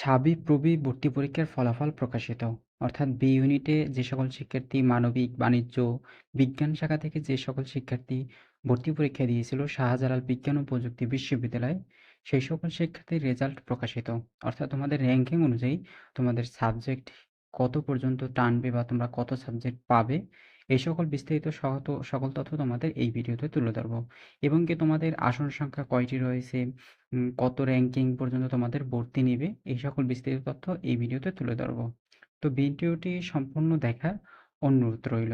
সাবিপ্রবি ভর্তি পরীক্ষার ফলাফল প্রকাশিত। অর্থাৎ বি ইউনিটে যে সকল শিক্ষার্থী মানবিক, বাণিজ্য, বিজ্ঞান শাখা থেকে যে সকল শিক্ষার্থী ভর্তি পরীক্ষা দিয়েছিল শাহজালাল বিজ্ঞান ও প্রযুক্তি বিশ্ববিদ্যালয়, সেই সকল শিক্ষার্থীর রেজাল্ট প্রকাশিত। অর্থাৎ তোমাদের র্যাঙ্কিং অনুযায়ী তোমাদের সাবজেক্ট কত পর্যন্ত টানবে বা তোমরা কত সাবজেক্ট পাবে, এই সকল বিস্তারিত সকল তথ্য তোমাদের এই ভিডিওতে তুলে ধরবো। এবং কি তোমাদের আসন সংখ্যা কয়টি রয়েছে কত র্যাঙ্কিং পর্যন্ত তোমাদের ভর্তি নেবে, এই সকল বিস্তারিত তথ্য এই ভিডিওতে তুলে ধরবো। তো ভিডিওটি সম্পূর্ণ দেখার অনুরোধ রইল।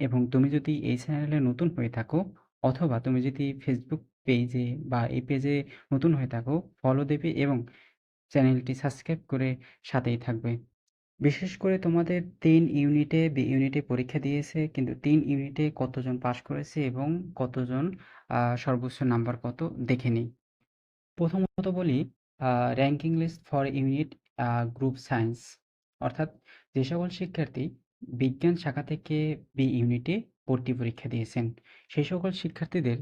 এবং তুমি যদি এই চ্যানেলে নতুন হয়ে থাকো, অথবা তুমি যদি ফেসবুক পেজে বা এই পেজে নতুন হয়ে থাকো ফলো দেবে এবং চ্যানেলটি সাবস্ক্রাইব করে সাথেই থাকবে। বিশেষ করে তোমাদের তিন ইউনিটে বি, ইউনিটে পরীক্ষা দিয়েছে, কিন্তু তিন ইউনিটে কতজন পাশ করেছে এবং কতজন সর্বোচ্চ নাম্বার কত দেখে নিই। প্রথমত বলি ranking list for unit group science অর্থাৎ যে সকল শিক্ষার্থী বিজ্ঞান শাখা থেকে বি ইউনিটে ভর্তি পরীক্ষা দিয়েছেন, সেই সকল শিক্ষার্থীদের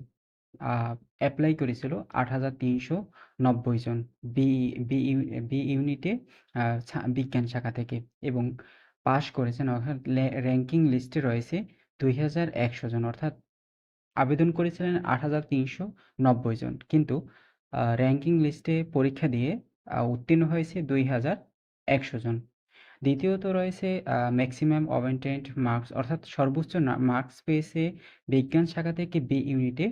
অ্যাপ্লাই করেছিল আট হাজার তিনশো নব্বই জন বি বি বি ইউনিটে বিজ্ঞান শাখা থেকে এবং পাশ করেছেন অর্থাৎ র্যাঙ্কিং লিস্টে রয়েছে দুই হাজার একশো জন। অর্থাৎ আবেদন করেছিলেন আট হাজার তিনশো নব্বই জন। কিন্তু র্যাঙ্কিং লিস্টে পরীক্ষা দিয়ে উত্তীর্ণ হয়েছে দুই হাজার একশো জন। দ্বিতীয়ত রয়েছে ম্যাক্সিমাম অবেন্টেন্ট মার্কস অর্থাৎ সর্বোচ্চ মার্কস পেয়েছে বিজ্ঞান শাখা থেকে বি ইউনিটে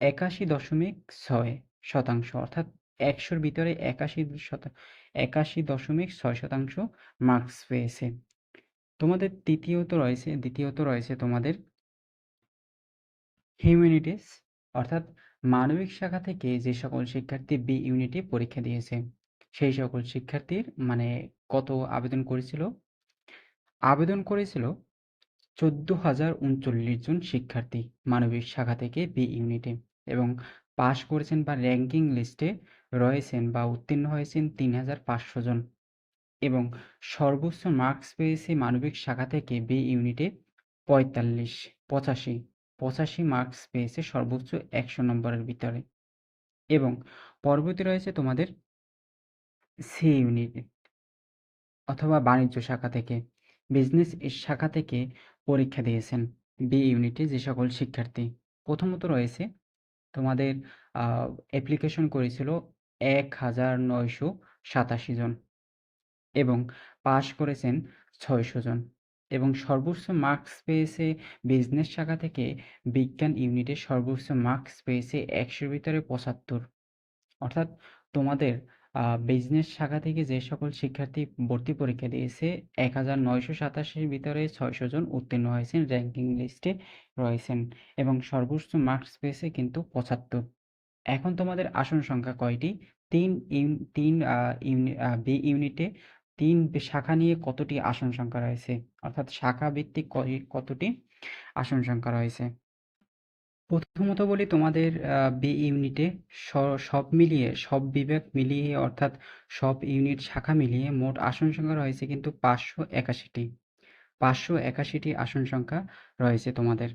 একাশি দশমিক ছয় শতাংশ, অর্থাৎ একশোর ভিতরে একাশি একাশি দশমিক ছয় শতাংশ মার্কস পেয়েছে। তোমাদের তৃতীয়ত রয়েছে, দ্বিতীয়ত রয়েছে তোমাদের হিউম্যানিটিস অর্থাৎ মানবিক শাখা থেকে যে সকল শিক্ষার্থী বি ইউনিটে পরীক্ষা দিয়েছে, সেই সকল শিক্ষার্থীর মানে কত আবেদন করেছিল? আবেদন করেছিল চোদ্দ হাজার উনচল্লিশ জন শিক্ষার্থী মানবিক শাখা থেকে বি ইউনিটে এবং পাশ করেছেন বা র্যাঙ্কিং লিস্টে রয়েছেন বা উত্তীর্ণ হয়েছেন তিন হাজার পাঁচশো জন। এবং সর্বোচ্চ মার্কস পেয়েছে মানবিক শাখা থেকে বি ইউনিটে পঁয়তাল্লিশ, পঁচাশি পঁচাশি মার্কস পেয়েছে সর্বোচ্চ একশো নম্বরের ভিতরে। এবং পরবর্তী রয়েছে তোমাদের সি ইউনিট অথবা বাণিজ্য শাখা থেকে। বিজনেস শাখা থেকে পরীক্ষা দিয়েছেন বি ইউনিটে যে সকল শিক্ষার্থী। প্রথমত রয়েছে তোমাদের অ্যাপ্লিকেশন করেছিল এক হাজার নয়শো সাতাশি জন এবং পাশ করেছেন ছয়শো জন এবং সর্বোচ্চ মার্কস পেয়েছে বিজনেস শাখা থেকে বিজ্ঞান ইউনিটে সর্বোচ্চ মার্কস পেয়েছে একশোর ভিতরে পঁচাত্তর। অর্থাৎ তোমাদের বিজনেস শাখা থেকে যে সকল শিক্ষার্থী ভর্তি পরীক্ষা দিয়েছে এক হাজার নয়শো সাতাশির ভিতরে ছয়শো জন উত্তীর্ণ হয়েছেন র্যাঙ্কিং লিস্টে রয়েছেন এবং সর্বোচ্চ মার্কস পেয়েছে কিন্তু পঁচাত্তর। এখন তোমাদের আসন সংখ্যা কয়টি? তিন তিন বি ইউনিটে তিন শাখা নিয়ে কতটি আসন সংখ্যা রয়েছে? অর্থাৎ শাখা ভিত্তিক কতটি আসন সংখ্যা রয়েছে? প্রথমত বলি তোমাদের বি ইউনিটে সব মিলিয়ে, সব বিভাগ মিলিয়ে, অর্থাৎ সব ইউনিট শাখা মিলিয়ে মোট আসন সংখ্যা রয়েছে কিন্তু পাঁচশো একাশিটি। পাঁচশো একাশিটি আসন সংখ্যা রয়েছে তোমাদের।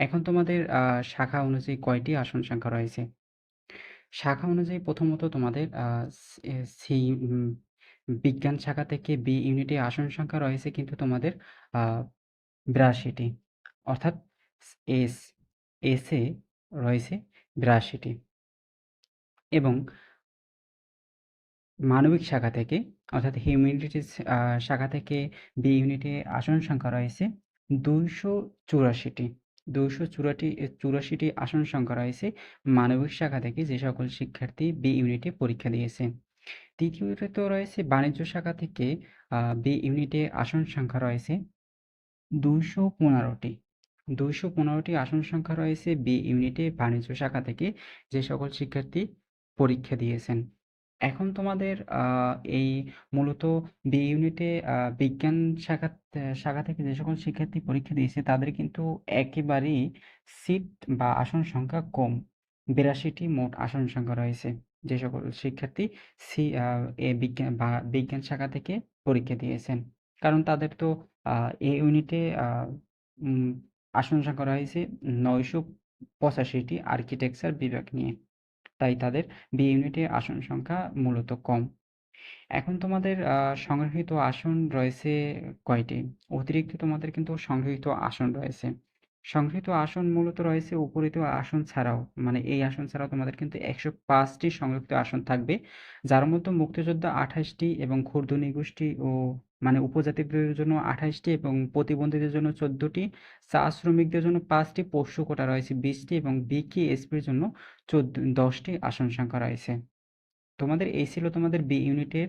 এখন তোমাদের শাখা অনুযায়ী কয়টি আসন সংখ্যা রয়েছে? শাখা অনুযায়ী প্রথমত তোমাদের সি বিজ্ঞান শাখা থেকে বি ইউনিটে আসন সংখ্যা রয়েছে কিন্তু তোমাদের বিরাশিটি। অর্থাৎ এস এসে রয়েছে বিরাশিটি। এবং মানবিক শাখা থেকে, অর্থাৎ হিউম্যানিটিস শাখা থেকে বি ইউনিটে আসন সংখ্যা রয়েছে দুইশো চুরাশিটি। দুইশো চুরাটি চুরাশিটি আসন সংখ্যা রয়েছে মানবিক শাখা থেকে যে সকল শিক্ষার্থী বি ইউনিটে পরীক্ষা দিয়েছে। তৃতীয়ত রয়েছে বাণিজ্য শাখা থেকে বি ইউনিটে আসন সংখ্যা রয়েছে দুইশো পনেরোটি। দুইশো পনেরোটি আসন সংখ্যা রয়েছে বি ইউনিটে বাণিজ্য শাখা থেকে, যে সকল শিক্ষার্থী পরীক্ষা দিয়েছেন। এখন তোমাদের এই মূলত বি ইউনিটে বিজ্ঞান শাখা শাখা থেকে যে সকল শিক্ষার্থী পরীক্ষা দিয়েছে, তাদের কিন্তু একেবারেই সিট বা আসন সংখ্যা কম। বিরাশিটি মোট আসন সংখ্যা রয়েছে, যে সকল শিক্ষার্থী সি এ বিজ্ঞান বা বিজ্ঞান শাখা থেকে পরীক্ষা দিয়েছেন। কারণ তাদের তো এ ইউনিটে আসন সংখ্যা রয়েছে নয়শো পঁচাশিটি আর্কিটেকচার বিভাগ নিয়ে তাই তাদের বি ইউনিটে আসন সংখ্যা মূলত কম এখন তোমাদের সংরক্ষিত আসন রয়েছে কয়টি? অতিরিক্ত তোমাদের কিন্তু সংরক্ষিত আসন রয়েছে। সংরক্ষিত আসন মূলত রয়েছে উপরিত আসন ছাড়াও, মানে এই আসন ছাড়াও তোমাদের কিন্তু একশো পাঁচটি সংরক্ষিত আসন থাকবে। যার মধ্যে মুক্তিযোদ্ধা আঠাশটি এবং ক্ষুদ্র নৃগোষ্ঠী ও মানে উপজাতিদের জন্য ২৮ টি এবং প্রতিবন্ধীদের জন্য ১৪ টি, চা শ্রমিকদের জন্য ৫ টি, পোষ্য কোটা রয়েছে ২০ টি এবং বিকেএসপির জন্য চোদ্দ দশটি আসন সংখ্যা রয়েছে। তোমাদের এই ছিল তোমাদের বি ইউনিটের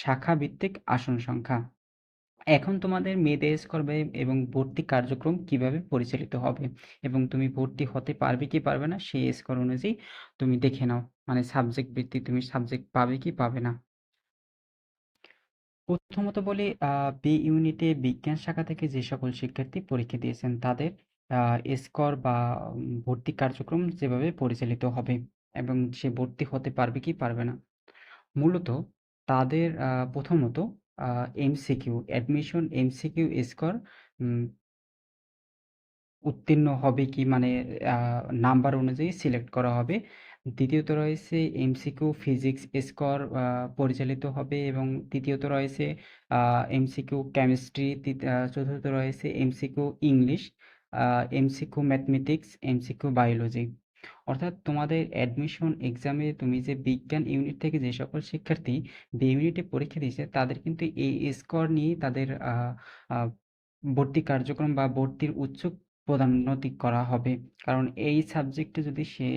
শাখা ভিত্তিক আসন সংখ্যা। এখন তোমাদের মেয়েদের স্কোর বে এবং ভর্তি কার্যক্রম কীভাবে পরিচালিত হবে এবং তুমি ভর্তি হতে পারবে কি পারবে না সেই স্কোর অনুযায়ী তুমি দেখে নাও। মানে সাবজেক্ট ভিত্তিক তুমি সাবজেক্ট পাবে কি পাবে না। প্রথমত বলি বি ইউনিটে বিজ্ঞান শাখা থেকে যে সকল শিক্ষার্থী পরীক্ষা দিয়েছেন, তাদের, আ স্কোর বা ভর্তি কার্যক্রম যেভাবে পরিচালিত হবে এবং সে ভর্তি হতে পারবে কি পারবে না। মূলত তাদের, আ, প্রথমত এমসিকিউ অ্যাডমিশন এমসিকিউ স্কোর উত্তীর্ণ হবে কি মানে নাম্বার অনুযায়ী সিলেক্ট করা হবে। দ্বিতীয়ত রয়েছে এমসিকিউ ফিজিক্স স্কোর পরিচালিত হবে এবং তৃতীয়ত রয়েছে এমসিকিউ কেমিস্ট্রি, আ রয়েছে MCQ English, MCQ mathematics, MCQ biology. অর্থাৎ তোমাদের অ্যাডমিশন এক্সামে তুমি যে বিজ্ঞান ইউনিট থেকে যে সকল শিক্ষার্থী বি ইউনিটে পরীক্ষা দিয়েছে তাদের কিন্তু এই স্কোর নিয়ে তাদের ভর্তি কার্যক্রম বা ভর্তির উচ্চ পদোন্নতি করা হবে। কারণ এই সাবজেক্টে যদি সে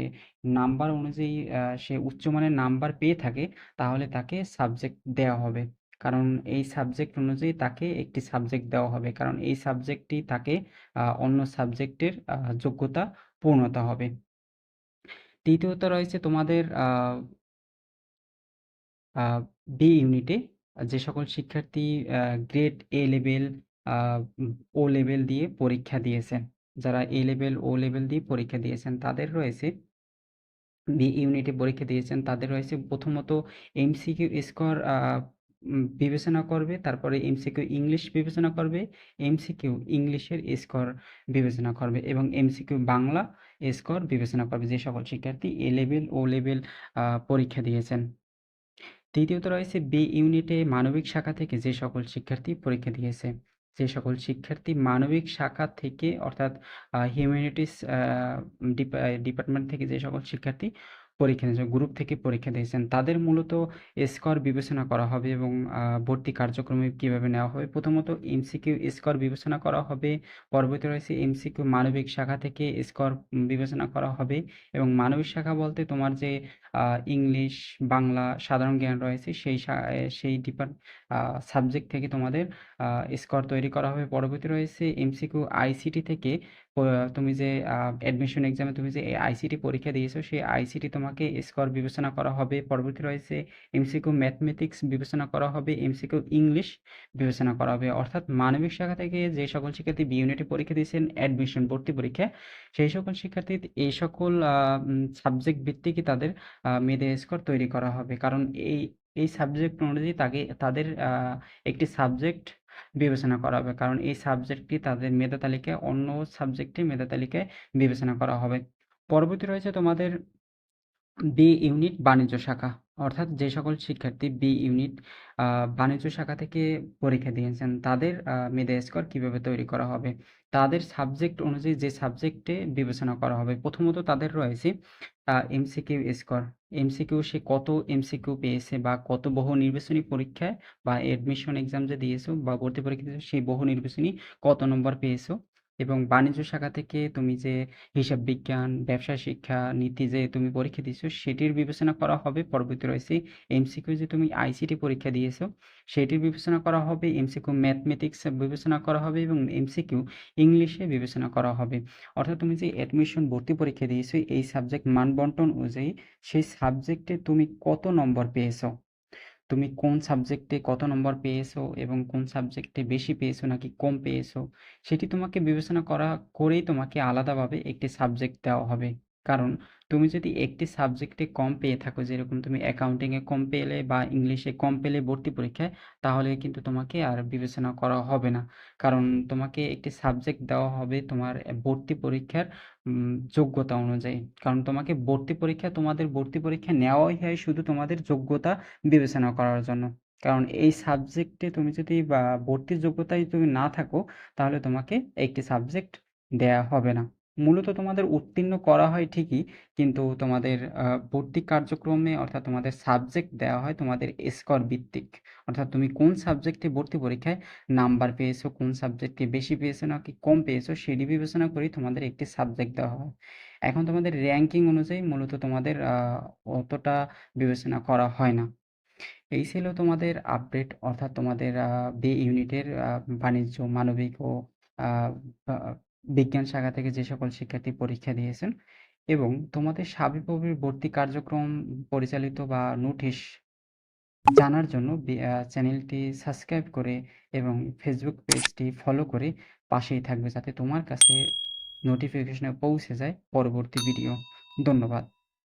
নাম্বার অনুযায়ী সে উচ্চমানের নাম্বার পেয়ে থাকে, তাহলে তাকে সাবজেক্ট দেওয়া হবে। কারণ এই সাবজেক্ট অনুযায়ী তাকে একটি সাবজেক্ট দেওয়া হবে। কারণ এই সাবজেক্টটি তাকে অন্য সাবজেক্টের যোগ্যতা পূর্ণতা হবে। তৃতীয়ত রয়েছে তোমাদের বি ইউনিটে যে সকল শিক্ষার্থী grade A level O level দিয়ে পরীক্ষা দিয়েছেন। যারা এ লেভেল, ও লেভেল দিয়ে পরীক্ষা দিয়েছেন তাদের রয়েছে বি ইউনিটে পরীক্ষা দিয়েছেন তাদের রয়েছে প্রথমত এমসিকিউ স্কোর বিবেচনা করবে, তারপরে এমসিকিউ ইংলিশ বিবেচনা করবে, এমসিকিউ ইংলিশের স্কোর বিবেচনা করবে এবং এমসিকিউ বাংলা স্কোর বিবেচনা করবে যে সকল শিক্ষার্থী এ লেভেল, ও লেভেল পরীক্ষা দিয়েছেন। তৃতীয়ত রয়েছে বি ইউনিটে মানবিক শাখা থেকে যে সকল শিক্ষার্থী পরীক্ষা দিয়েছে। যে সকল শিক্ষার্থী মানবিক শাখা থেকে অর্থাৎ হিউম্যানিটিস ডিপার্টমেন্ট থেকে যে সকল শিক্ষার্থী পরীক্ষা দিয়েছেন, গ্রুপ থেকে পরীক্ষা দিয়েছেন তাদের মূলত স্কোর বিবেচনা করা হবে এবং ভর্তি কার্যক্রমে কীভাবে নেওয়া হবে। প্রথমত এমসিকিউ স্কোর বিবেচনা করা হবে। পরবর্তী রয়েছে এমসিকিউ মানবিক শাখা থেকে স্কোর বিবেচনা করা হবে এবং মানবিক শাখা বলতে তোমার যে ইংলিশ, বাংলা, সাধারণ জ্ঞান রয়েছে সেই সেই ডিপার্ট সাবজেক্ট থেকে তোমাদের স্কোর তৈরি করা হবে। পরবর্তী রয়েছে এমসিকিউ আইসিটি থেকে তুমি যে অ্যাডমিশন এক্সামে তুমি যে আইসিটি পরীক্ষা দিয়েছ সেই আইসিটি তোমাকে স্কোর বিবেচনা করা হবে। পরবর্তী রয়েছে এমসিকিউ ম্যাথমেটিক্স বিবেচনা করা হবে, এমসিকিউ ইংলিশ বিবেচনা করা হবে। অর্থাৎ মানবিক শাখা থেকে যে সকল শিক্ষার্থী বি ইউনিটে পরীক্ষা দিয়েছেন অ্যাডমিশন ভর্তি পরীক্ষা, সেই সকল শিক্ষার্থী এই সকল সাবজেক্ট ভিত্তিকই তাদের মেধা স্কোর তৈরি করা হবে। কারণ এই, এই সাবজেক্ট অনুযায়ী তাকে তাদের একটি সাবজেক্ট বিবেচনা করা হবে। কারণ এই সাবজেক্টটি তাদের মেধা তালিকায়, অন্য সাবজেক্টটি মেধা তালিকায় বিবেচনা করা হবে। পরবর্তী রয়েছে তোমাদের বি ইউনিট বাণিজ্য শাখা। অর্থাৎ যে সকল শিক্ষার্থী বি ইউনিট বাণিজ্য শাখা থেকে পরীক্ষা দিয়েছেন, তাদের মেধা স্কোর কীভাবে তৈরি করা হবে। তাদের সাবজেক্ট অনুযায়ী যে সাবজেক্টে বিবেচনা করা হবে। প্রথমত তাদের রয়েছে এমসিকিউ স্কোর। এমসিকিউ সে কত এমসিকিউ পেয়েছে বা কত বহু নির্বাচনী পরীক্ষায় বা অ্যাডমিশন এক্সাম যে দিয়েছ বা ভর্তি পরীক্ষা দিয়েছ, সেই বহু নির্বাচনী কত নম্বর পেয়েছ এবং বাণিজ্য শাখা থেকে তুমি যে হিসাব বিজ্ঞান, ব্যবসায় শিক্ষা, নীতি যে তুমি পরীক্ষা দিয়েছ সেটির বিবেচনা করা হবে। পরবর্তী রয়েছে এমসিকিউ যে তুমি আইসিটি পরীক্ষা দিয়েছ সেটির বিবেচনা করা হবে। এমসিকিউ ম্যাথমেটিক্স বিবেচনা করা হবে এবং এমসিকিউ ইংলিশে বিবেচনা করা হবে। অর্থাৎ তুমি যে অ্যাডমিশন ভর্তি পরীক্ষা দিয়েছ এই সাবজেক্ট মান বন্টন অনুযায়ী সেই সাবজেক্টে তুমি কত নম্বর পেয়েছ? তুমি কোন সাবজেক্টে কত নম্বর পেয়েছ এবং কোন সাবজেক্টে বেশি পেয়েছ নাকি কম পেয়েছ, সেটি তোমাকে বিবেচনা করা করেই তোমাকে আলাদাভাবে একটি সাবজেক্ট দেওয়া হবে। কারণ তুমি যদি একটি সাবজেক্টে কম পেয়ে থাকো, যেরকম তুমি অ্যাকাউন্টিংয়ে কম পেলে বা ইংলিশে কম পেলে ভর্তি পরীক্ষায়, তাহলে কিন্তু তোমাকে আর বিবেচনা করা হবে না। কারণ তোমাকে একটি সাবজেক্ট দেওয়া হবে তোমার ভর্তি পরীক্ষার যোগ্যতা অনুযায়ী। কারণ তোমাকে ভর্তি পরীক্ষা, তোমাদের ভর্তি পরীক্ষা নেওয়াই হয় শুধু তোমাদের যোগ্যতা বিবেচনা করার জন্য। কারণ এই সাবজেক্টে তুমি যদি বা, ভর্তির যোগ্যতায় তুমি না থাকো, তাহলে তোমাকে একটি সাবজেক্ট দেয়া হবে না। মূলত তোমাদের উত্তীর্ণ করা হয় ঠিকই, কিন্তু তোমাদের ভর্তি কার্যক্রমে অর্থাৎ তোমাদের সাবজেক্ট দেওয়া হয় তোমাদের স্কোর ভিত্তিক। অর্থাৎ তুমি কোন সাবজেক্টে ভর্তি পরীক্ষায় নাম্বার পেয়েছ, কোন সাবজেক্টে বেশি পেয়েছ নাকি কম পেয়েছ, সেটি বিবেচনা করেই তোমাদের একটি সাবজেক্ট দেওয়া হয়। এখন তোমাদের র্যাঙ্কিং অনুযায়ী মূলত তোমাদের অতটা বিবেচনা করা হয় না। এই ছিল তোমাদের আপডেট, অর্থাৎ তোমাদের বি ইউনিটের বাণিজ্য, মানবিক ও বিজ্ঞান শাখা থেকে যে সকল শিক্ষার্থী পরীক্ষা দিয়েছেন এবং তোমাদের সাবিপ্রবির ভর্তি কার্যক্রম পরিচালিত বা নোটিশ জানার জন্য চ্যানেলটি সাবস্ক্রাইব করে এবং ফেসবুক পেজটি ফলো করে পাশেই থাকবে যাতে তোমার কাছে নোটিফিকেশনে পৌঁছে যায় পরবর্তী ভিডিও। ধন্যবাদ।